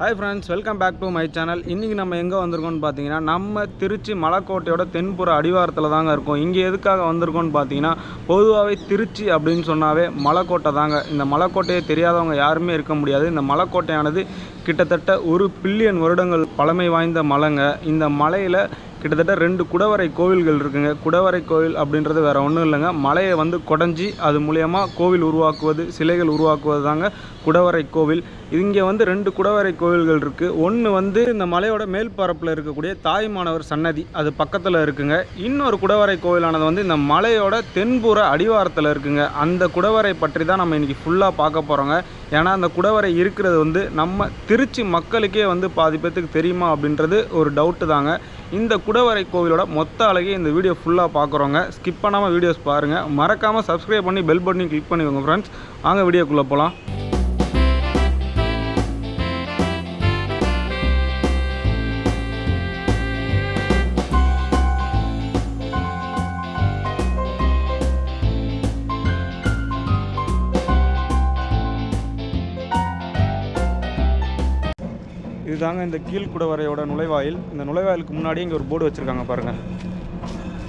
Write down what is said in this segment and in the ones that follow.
Hi friends welcome back to my channel இன்றைக்கி நம்ம எங்கே வந்திருக்கோம்னு பார்த்தீங்கன்னா நம்ம திருச்சி மலைக்கோட்டையோட தென்புற அடிவாரத்தில் தாங்க இருக்கும். இங்கே எதுக்காக வந்திருக்கோம்னு பார்த்தீங்கன்னா பொதுவாகவே திருச்சி அப்படின்னு சொன்னாவே மலைக்கோட்டை தாங்க. இந்த மலைக்கோட்டையை தெரியாதவங்க யாருமே இருக்க முடியாது. இந்த மலைக்கோட்டையானது கிட்டத்தட்ட ஒரு பில்லியன் வருடங்கள் பழமை வாய்ந்த மலைங்க. இந்த மலையில் கிட்டத்தட்ட ரெண்டு குடவரை கோவில்கள் இருக்குங்க. குடவரை கோவில் அப்படின்றது வேறு ஒன்றும் இல்லைங்க. மலையை வந்து குடஞ்சி அது மூலயமா கோவில் உருவாக்குவது சிலைகள் உருவாக்குவது தாங்க குடவரை கோவில். இங்கே வந்து ரெண்டு குடவரை கோவில்கள் இருக்குது ஒன்று வந்து இந்த மலையோட மேல் பரப்பில் இருக்கக்கூடிய தாய்மானவர் சன்னதி அது பக்கத்தில் இருக்குங்க. இன்னொரு குடவரை கோவிலானது வந்து இந்த மலையோட தென்புற அடிவாரத்தில் இருக்குங்க. அந்த குடவரை பற்றி தான் நம்ம இன்றைக்கி ஃபுல்லாக பார்க்க போகிறோங்க ஏன்னா அந்த குடவரை இருக்கிறது வந்து நம்ம திருச்சி மக்களுக்கே வந்து பாதி பேர்த்துக்கு தெரியுமா அப்படின்றது ஒரு டவுட்டு தாங்க. இந்த குடவரை கோவிலோட மொத்த அழகே இந்த வீடியோ ஃபுல்லாக பார்க்குறோங்க ஸ்கிப் பண்ணாமல் வீடியோஸ் பாருங்கள் மறக்காமல் சப்ஸ்கிரைப் பண்ணி பெல் பட்டனையும் கிளிக் பண்ணிக்கோங்க ஃப்ரெண்ட்ஸ் வாங்க வீடியோக்குள்ளே போகலாம் இதுதாங்க இந்த கீழ்குடவரையோட நுழைவாயில். இந்த நுழைவாயிலுக்கு முன்னாடி இங்கே ஒரு போர்டு வச்சுருக்காங்க பாருங்கள்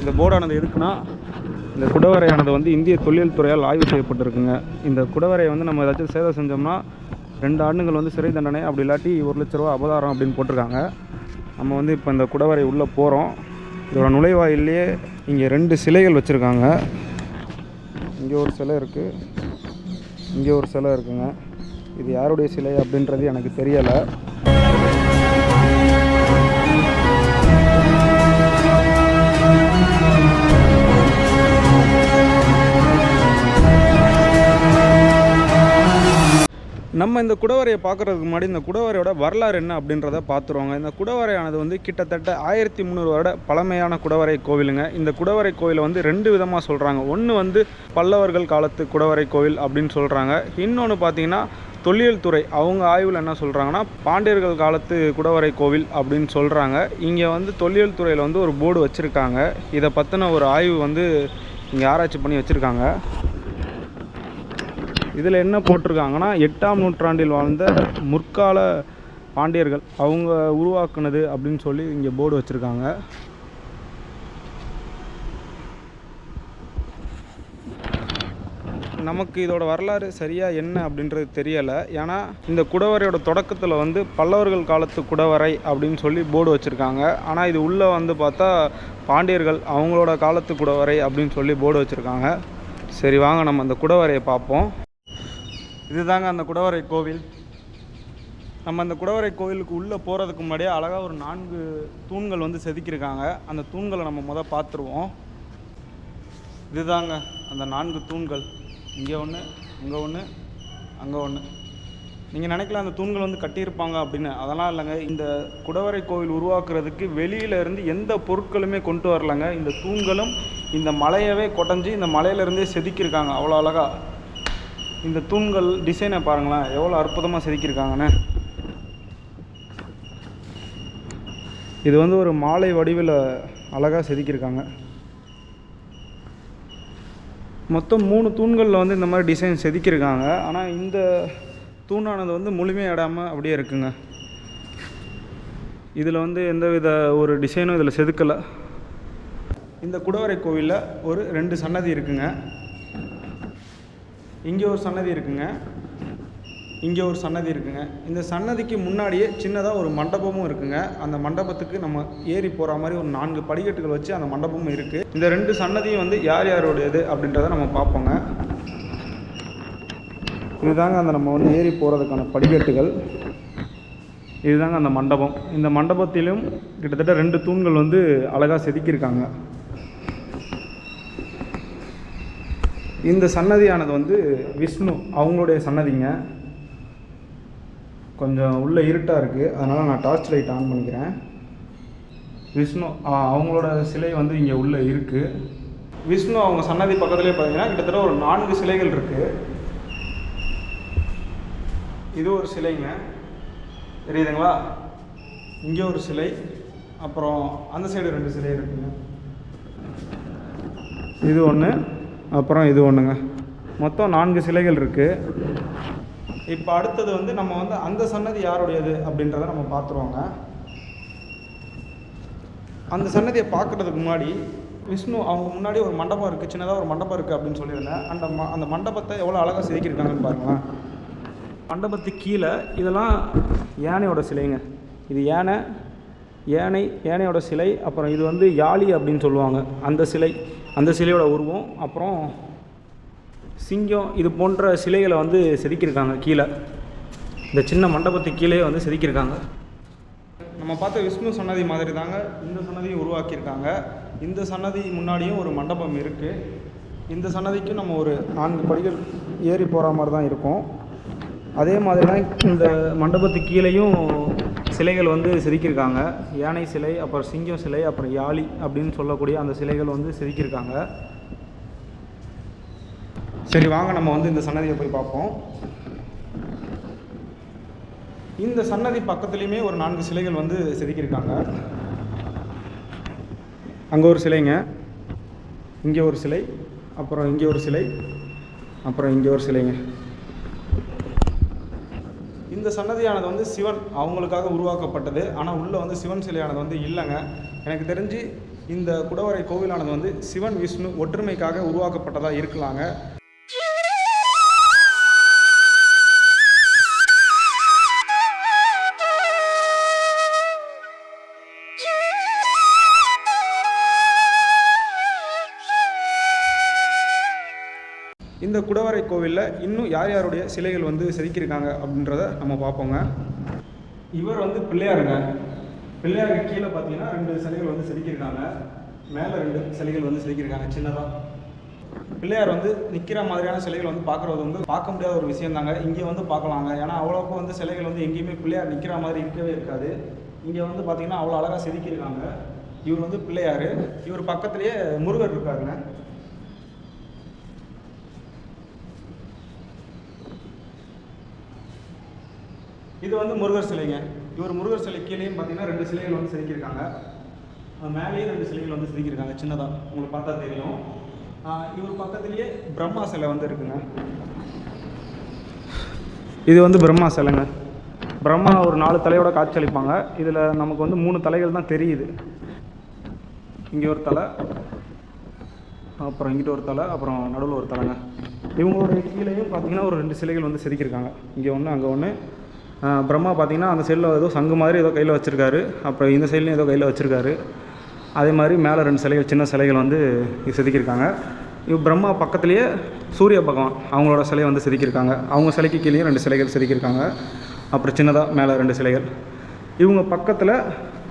இந்த போர்டானது எதுக்குன்னா இந்த குடவரையானது வந்து இந்திய தொழில் துறையால் ஆய்வு செய்யப்பட்டிருக்குங்க. இந்த குடவரையை வந்து நம்ம ஏதாச்சும் சேதம் செஞ்சோம்னா ரெண்டு ஆண்டுகள் வந்து சிறை தண்டனை அப்படி இல்லாட்டி ஒரு லட்ச ரூபா அபதாரம் அப்படின்னு போட்டிருக்காங்க. நம்ம வந்து இப்போ இந்த குடவரை உள்ளே போகிறோம் இதோட நுழைவாயிலே இங்கே ரெண்டு சிலைகள் வச்சுருக்காங்க. இங்கே ஒரு சிலை இருக்குது இங்கே ஒரு சிலை இருக்குங்க. இது யாருடைய சிலை அப்படின்றது எனக்கு தெரியலை. நம்ம இந்த குடவரையை பார்க்குறதுக்கு முன்னாடி இந்த குடவரையோட வரலாறு என்ன அப்படின்றத பார்த்துருவாங்க. இந்த குடவரையானது வந்து கிட்டத்தட்ட ஆயிரத்தி முந்நூறு வருட பழமையான குடவரை கோவிலுங்க. இந்த குடவரை கோவிலை வந்து ரெண்டு விதமாக சொல்கிறாங்க ஒன்று வந்து பல்லவர்கள் காலத்து குடவரை கோவில் அப்படின்னு சொல்கிறாங்க இன்னொன்று பார்த்தீங்கன்னா தொல்லியல் துறை. அவங்க ஆய்வில் என்ன சொல்கிறாங்கன்னா பாண்டியர்கள் காலத்து குடவரை கோவில் அப்படின்னு சொல்கிறாங்க இங்கே வந்து தொல்லியல் துறையில் வந்து ஒரு போர்டு வச்சுருக்காங்க. இதை பற்றின ஒரு ஆய்வு வந்து இங்கே ஆராய்ச்சி பண்ணி வச்சுருக்காங்க. இதில் என்ன போட்டிருக்காங்கன்னா எட்டாம் நூற்றாண்டில் வாழ்ந்த முற்கால பாண்டியர்கள். அவங்க உருவாக்குனது அப்படின்னு சொல்லி இங்கே போர்டு வச்சுருக்காங்க. நமக்கு இதோட வரலாறு சரியாக என்ன அப்படின்றது தெரியலை. ஏன்னா இந்த குடவரையோட தொடக்கத்தில் வந்து பல்லவர்கள் காலத்து குடவரை அப்படின்னு சொல்லி போர்டு வச்சுருக்காங்க. ஆனால் இது உள்ளே வந்து பார்த்தா பாண்டியர்கள் அவங்களோட காலத்து குடவரை அப்படின்னு சொல்லி போர்டு வச்சுருக்காங்க. சரி வாங்க நம்ம அந்த குடவரையை பார்ப்போம். இதுதாங்க அந்த குடவரை கோவில். நம்ம அந்த குடவரை கோவிலுக்கு உள்ளே போகிறதுக்கு முன்னாடியே அழகாக ஒரு நான்கு தூண்கள் வந்து செதுக்கியிருக்காங்க. அந்த தூண்களை நம்ம முத பார்த்துருவோம். இதுதாங்க அந்த நான்கு தூண்கள். இங்கே ஒன்று இங்கே ஒன்று அங்கே ஒன்று நீங்கள் நினைக்கலாம் அந்த தூண்கள் வந்து கட்டியிருப்பாங்க அப்படின்னு. அதெல்லாம் இல்லைங்க. இந்த குடவரை கோவில் உருவாக்குறதுக்கு வெளியிலேருந்து எந்த பொருட்களுமே கொண்டு வரலங்க. இந்த தூண்களும் இந்த மலையவே கொடைஞ்சி இந்த மலையிலேருந்தே செதுக்கியிருக்காங்க. அவ்வளோ அழகாக இந்த தூண்கள் டிசைனை பாருங்களேன். எவ்வளோ அற்புதமாக செதுக்கியிருக்காங்கண்ணே இது வந்து ஒரு மாலை வடிவில் அழகாக செதுக்கியிருக்காங்க. மொத்தம் மூணு தூண்களில் வந்து இந்த மாதிரி டிசைன் செதுக்கியிருக்காங்க. ஆனால் இந்த தூணானது வந்து முழுமையடாமல் அப்படியே இருக்குங்க. இதில் வந்து எந்தவித ஒரு டிசைனும் இதில் செதுக்கலை. இந்த குடவரை கோவிலில் ஒரு ரெண்டு சன்னதி இருக்குங்க. இங்கே ஒரு சன்னதி இருக்குங்க. இங்கே ஒரு சன்னதி இருக்குங்க. இந்த சன்னதிக்கு முன்னாடியே சின்னதாக ஒரு மண்டபமும் இருக்குங்க. அந்த மண்டபத்துக்கு நம்ம ஏறி போகிற மாதிரி ஒரு நான்கு படிக்கட்டுகள் வச்சு அந்த மண்டபமும் இருக்குது இந்த ரெண்டு சன்னதியும் வந்து யார் யாருடையது அப்படின்றத நம்ம பார்ப்போங்க. இதுதாங்க அந்த நம்ம வந்து ஏறி போகிறதுக்கான படிக்கட்டுகள். இதுதாங்க அந்த மண்டபம். இந்த மண்டபத்திலும் கிட்டத்தட்ட ரெண்டு தூண்கள் வந்து அழகாக செதுக்கியிருக்காங்க. இந்த சன்னதியானது வந்து விஷ்ணு அவங்களுடைய சன்னதிங்க. கொஞ்சம் உள்ளே இருட்டாக இருக்குது அதனால் நான் டார்ச் லைட் ஆன் பண்ணிக்கிறேன். விஷ்ணு அவங்களோட சிலை வந்து இங்கே உள்ளே இருக்குது விஷ்ணு அவங்க சன்னதி பக்கத்துலேயே பார்த்தீங்கன்னா கிட்டத்தட்ட ஒரு நான்கு சிலைகள் இருக்குது இது ஒரு சிலைங்க. தெரியுதுங்களா? இங்கே ஒரு சிலை அப்புறம் அந்த சைடு ரெண்டு சிலை இருக்குங்க. இது ஒன்று அப்புறம் இது ஒன்றுங்க மொத்தம் நான்கு சிலைகள் இருக்குது இப்போ அடுத்தது வந்து நம்ம வந்து அந்த சன்னதி யாருடையது அப்படின்றத நம்ம பார்த்துருவோங்க. அந்த சன்னதியை பார்க்குறதுக்கு முன்னாடி விஷ்ணு அவங்க முன்னாடி ஒரு மண்டபம் இருக்குது சின்னதாக ஒரு மண்டபம் இருக்குது அப்படின்னு சொல்லியிருந்தேன். அந்த ம அந்த மண்டபத்தை எவ்வளோ அழகாக செதுக்கியிருக்காங்கன்னு பாருங்களேன். மண்டபத்துக்கு கீழே இதெல்லாம் யானையோட சிலைங்க. இது யானை யானை யானையோட சிலை அப்புறம் இது வந்து யாழி அப்படின்னு சொல்லுவாங்க. அந்த சிலை. அந்த சிலையோட உருவம் அப்புறம் சிங்கம் இது போன்ற சிலைகளை வந்து செதுக்கியிருக்காங்க கீழே. இந்த சின்ன மண்டபத்துக்கு கீழே வந்து செதுக்கியிருக்காங்க. நம்ம பார்த்த விஷ்ணு சன்னதி மாதிரி தாங்க இந்த சன்னதியும் உருவாக்கியிருக்காங்க. இந்த சன்னதி முன்னாடியும் ஒரு மண்டபம் இருக்குது இந்த சன்னதிக்கும் நம்ம ஒரு நான்கு படிகள் ஏறி போகிற மாதிரி தான் இருக்கும். அதே மாதிரி தான் இந்த மண்டபத்துக்கு கீழேயும் சிலைகள் வந்து செதுக்கியிருக்காங்க. யானை சிலை அப்புறம் சிங்கம் சிலை அப்புறம் யாழி அப்படின்னு சொல்லக்கூடிய அந்த சிலைகள் வந்து செதுக்கியிருக்காங்க. சரி வாங்க நம்ம வந்து இந்த சன்னதியை போய் பார்ப்போம். இந்த சன்னதி பக்கத்துலேயுமே ஒரு நான்கு சிலைகள் வந்து செதுக்கியிருக்காங்க. அங்கே ஒரு சிலைங்க இங்கே ஒரு சிலை அப்புறம் இங்கே ஒரு சிலை அப்புறம் இங்கே ஒரு சிலைங்க. இந்த சன்னதியானது வந்து சிவன் அவங்களுக்காக உருவாக்கப்பட்டது. ஆனால் உள்ளே வந்து சிவன் சிலையானது வந்து இல்லைங்க. எனக்கு தெரிஞ்சு இந்த குடவரை கோவிலானது வந்து சிவன் விஷ்ணு ஒற்றுமைக்காக உருவாக்கப்பட்டதாக இருக்கலாங்க. இந்த குடவரை கோவிலில் இன்னும் யார் யாருடைய சிலைகள் வந்து செதுக்கியிருக்காங்க அப்படின்றத நம்ம பார்ப்போங்க. இவர் வந்து பிள்ளையாருங்க. பிள்ளையாருக்கு கீழே பார்த்தீங்கன்னா ரெண்டு சிலைகள் வந்து செதுக்கியிருக்காங்க. மேலே ரெண்டு சிலைகள் வந்து செதுக்கியிருக்காங்க சின்னதாக பிள்ளையார் வந்து நிற்கிற மாதிரியான சிலைகள் வந்து பார்க்குறது வந்து பார்க்க முடியாத ஒரு விஷயம் தாங்க இங்கே வந்து பார்க்கலாங்க. ஏன்னா அவ்வளோக்கு வந்து சிலைகள் வந்து எங்கேயுமே பிள்ளையார் நிற்கிற மாதிரி இருக்கவே இருக்காது. இங்கே வந்து பார்த்தீங்கன்னா அவ்வளோ அழகாக செதுக்கியிருக்காங்க. இவர் வந்து பிள்ளையார். இவர் பக்கத்துலேயே முருகர் இருக்காருங்க. இது வந்து முருகர் சிலைங்க. இவர் முருகர் சிலை கீழேயும் பார்த்தீங்கன்னா ரெண்டு சிலைகள் வந்து செதுக்கியிருக்காங்க. மேலேயும் ரெண்டு சிலைகள் வந்து செதுக்கியிருக்காங்க சின்னதாக உங்களுக்கு பார்த்தா தெரியும். இவர் பக்கத்துலேயே பிரம்மா சிலை வந்து இருக்குங்க. இது வந்து பிரம்மா சிலைங்க. பிரம்மா ஒரு நாலு தலையோட காட்சியளிப்பாங்க. இதில் நமக்கு வந்து மூணு தலைகள் தான் தெரியுது. இங்கே ஒரு தலை அப்புறம் இங்கிட்ட ஒரு தலை அப்புறம் நடுவில் ஒரு தலைங்க. இவங்களுடைய கீழேயும் பார்த்தீங்கன்னா ஒரு ரெண்டு சிலைகள் வந்து செதுக்கியிருக்காங்க. இங்கே ஒன்று அங்கே ஒன்று பிரம்மா பார்த்தீங்கன்னா அந்த சைடில் ஏதோ சங்கு மாதிரி ஏதோ கையில் வச்சுருக்காரு. அப்புறம் இந்த சைட்லையும் ஏதோ கையில் வச்சுருக்காரு. அதே மாதிரி மேலே ரெண்டு சிலைகள் சின்ன சிலைகள் வந்து செதுக்கியிருக்காங்க. இவ் பிரம்மா பக்கத்துலேயே சூரிய பகவான் அவங்களோட சிலையை வந்து செதுக்கியிருக்காங்க. அவங்க சிலைக்கு கீழேயும் ரெண்டு சிலைகள் செதுக்கியிருக்காங்க. அப்புறம் சின்னதாக மேலே ரெண்டு சிலைகள். இவங்க பக்கத்தில்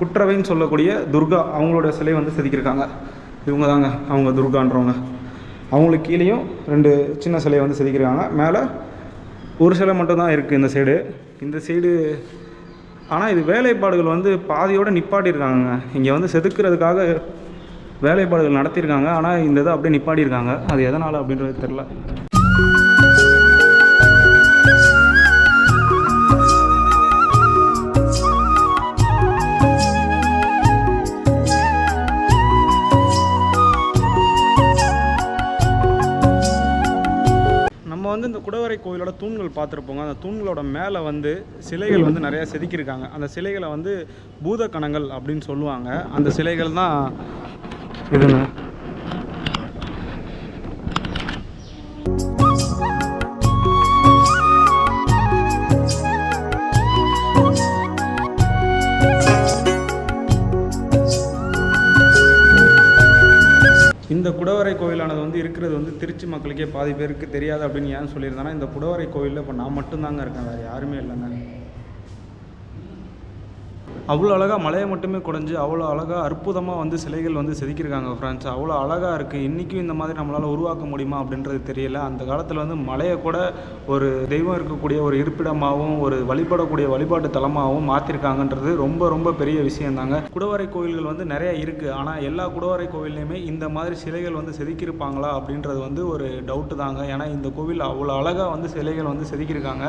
குற்றவைன்னு சொல்லக்கூடிய துர்கா அவங்களோட சிலை வந்து செதுக்கியிருக்காங்க. இவங்க தாங்க அவங்க துர்கான்றவங்க. அவங்களுக்கு கீழேயும் ரெண்டு சின்ன சிலையை வந்து செதுக்கியிருக்காங்க. மேலே ஒரு சிலை மட்டும்தான் இருக்குது இந்த சைடு இந்த சைடு ஆனால் இது வேலைப்பாடுகள் வந்து பாதியோடு நிப்பாட்டியிருக்காங்க இங்கே வந்து செதுக்கிறதுக்காக வேலைப்பாடுகள் நடத்தியிருக்காங்க. ஆனால் இந்த இதை அப்படியே நிப்பாட்டியிருக்காங்க. அது எதனால் அப்படின்றது தெரில கோவிலோட தூண்கள் பார்த்துருப்போங்க. அந்த தூண்களோட மேலே வந்து சிலைகள் வந்து நிறையா செதுக்கியிருக்காங்க. அந்த சிலைகளை வந்து பூத கணங்கள் அப்படின்னு சொல்லுவாங்க. அந்த சிலைகள் தான் இதுங்க. திருச்சி பாதி பேருக்கு தெரியாது அப்படின்னு ஏன் சொல்லியிருந்தேன்னா இந்த புடவரை கோவிலில் இப்போ நான் மட்டும்தாங்க இருக்கேன் வேறு யாருமே இல்லைங்க. அவ்வளோ அழகாக மலையை மட்டுமே குடைஞ்சு அவ்வளோ அழகாக அற்புதமாக வந்து சிலைகள் வந்து செதுக்கியிருக்காங்க ஃப்ரெண்ட்ஸ் அவ்வளோ அழகாக இருக்குது இன்றைக்கும் இந்த மாதிரி நம்மளால் உருவாக்க முடியுமா அப்படின்றது தெரியல. அந்த காலத்தில் வந்து மலையை கூட ஒரு தெய்வம் இருக்கக்கூடிய ஒரு இருப்பிடமாகவும் ஒரு வழிபடக்கூடிய வழிபாட்டு தலமாகவும் மாற்றிருக்காங்கன்றது ரொம்ப ரொம்ப பெரிய விஷயந்தாங்க. குடவரை கோவில்கள் வந்து நிறைய இருக்குது ஆனால் எல்லா குடவரை கோவில்லையுமே இந்த மாதிரி சிலைகள் வந்து செதுக்கியிருப்பாங்களா அப்படின்றது வந்து ஒரு டவுட்டு தாங்க. ஏன்னா இந்த கோவில் அவ்வளோ அழகாக வந்து சிலைகள் வந்து செதுக்கியிருக்காங்க.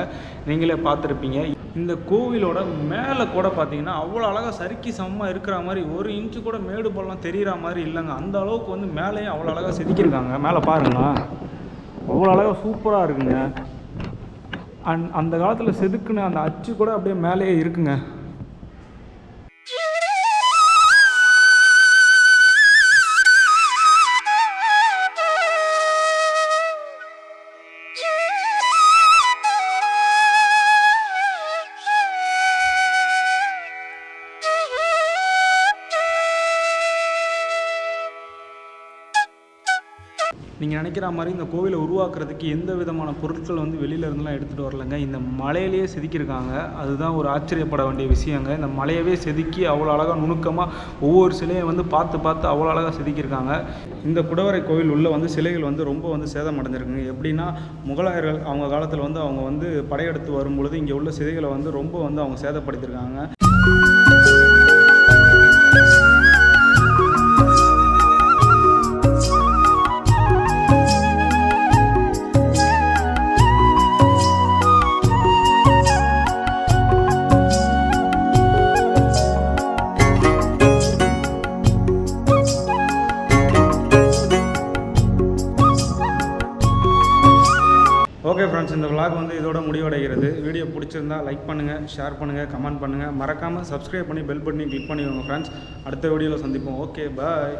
நீங்களே பார்த்துருப்பீங்க. இந்த கோவிலோட மேலே கூட பார்த்தீங்கன்னா அவ்வளோ அழகாக சறுக்கி சமமாக இருக்கிற மாதிரி ஒரு இன்ச்சு கூட மேடு பள்ளம் தெரிகிற மாதிரி இல்லைங்க. அந்த அளவுக்கு வந்து மேலேயும் அவ்வளோ அழகாக செதுக்கியிருக்காங்க. மேலே பாருங்களேன் அவ்வளோ அழகாக சூப்பராக இருக்குங்க. அண்ட் அந்த காலத்தில் செதுக்குன அந்த அச்சு கூட அப்படியே மேலேயே இருக்குங்க. நினைக்கிற மாதிரி இந்த கோவிலை உருவாக்குறதுக்கு எந்த விதமான பொருட்கள் வந்து வெளியில இருந்துலாம் எடுத்துகிட்டு வரலங்க. இந்த மலையிலேயே செதுக்கியிருக்காங்க. அதுதான் ஒரு ஆச்சரியப்பட வேண்டிய விஷயங்க. இந்த மலையவே செதுக்கி அவ்வளோ அழகாக நுணுக்கமாக ஒவ்வொரு சிலையை வந்து பார்த்து பார்த்து அவ்வளோ அழகாக செதுக்கியிருக்காங்க. இந்த குடவரை கோவில் உள்ளே வந்து சிலைகள் வந்து ரொம்ப வந்து சேதம் அடைஞ்சிருக்குங்க எப்படின்னா முகலாயர்கள் அவங்க காலத்தில் வந்து அவங்க வந்து படையெடுத்து வரும்பொழுது இங்கே உள்ள சிலைகளை வந்து ரொம்ப வந்து அவங்க சேதப்படுத்தியிருக்காங்க. ஓகே ஃப்ரெண்ட்ஸ் இந்த விளாக் வந்து இதோட முடிவடைகிறது. வீடியோ பிடிச்சிருந்தா லைக் பண்ணுங்கள் ஷேர் பண்ணுங்கள் கமெண்ட் பண்ணுங்கள் மறக்காமல் சப்ஸ்கிரைப் பண்ணி பெல் பட்டனையும் கிளிக் பண்ணிக்கோங்க ஃப்ரெண்ட்ஸ் அடுத்த வீடியோவில் சந்திப்போம். Okay bye